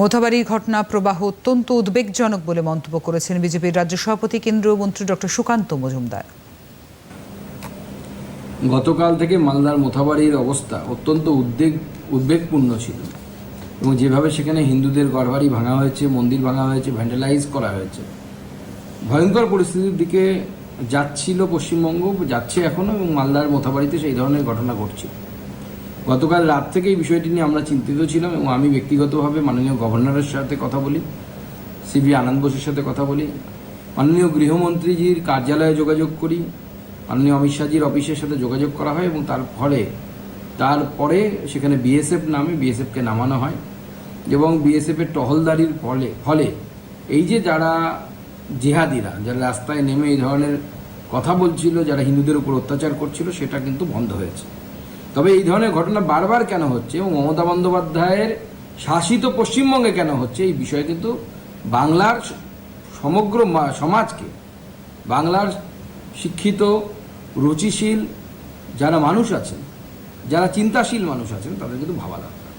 মোথাবাড়ির ঘটনা প্রবাহ অত্যন্ত উদ্বেগজনক বলে মন্তব্য করেছেন বিজেপির রাজ্য সভাপতি কেন্দ্রীয় মন্ত্রী ডক্টর সুকান্ত মজুমদার। গতকাল থেকে মালদার মোথাবাড়ির অবস্থা অত্যন্ত উদ্বেগ, উদ্বেগপূর্ণ ছিল এবং যেভাবে সেখানে হিন্দুদের গড়বাড়ি ভাঙা হয়েছে, মন্দির ভাঙা হয়েছে ভ্যান্ডালাইজ করা হয়েছে, ভয়ঙ্কর পরিস্থিতির দিকে যাচ্ছিল পশ্চিমবঙ্গ, যাচ্ছে এখনও এবং মালদার মোথাবাড়িতে সেই ধরনের ঘটনা ঘটছে। গতকাল রাত থেকে এই বিষয়টি নিয়ে আমরা চিন্তিত ছিলাম এবং আমি ব্যক্তিগতভাবে মাননীয় গভর্নরের সাথে কথা বলি, সিবি আনন্দ বোসের সাথে কথা বলি, মাননীয় গৃহমন্ত্রীজির কার্যালয়ে যোগাযোগ করি, মাননীয় অমিত শাহজির অফিসের সাথে যোগাযোগ করা হয় এবং তার ফলে তারপরে সেখানে বিএসএফ নামে বিএসএফকে নামানো হয় এবং বিএসএফের টহলদারির ফলে ফলে এই যে যারা জেহাদিরা, যারা রাস্তায় নেমে এই ধরনের কথা বলছিল, যারা হিন্দুদের উপর অত্যাচার করছিল, সেটা কিন্তু বন্ধ হয়েছে। তবে এই ধরনের ঘটনা বারবার কেন হচ্ছে এবং মমতা বন্দ্যোপাধ্যায়ের শাসিত পশ্চিমবঙ্গে কেন হচ্ছে, এই বিষয়ে কিন্তু বাংলার সমগ্র সমাজকে, বাংলার শিক্ষিত, রুচিশীল যারা মানুষ আছেন, যারা চিন্তাশীল মানুষ আছেন, তাদের কিন্তু ভাবা দরকার।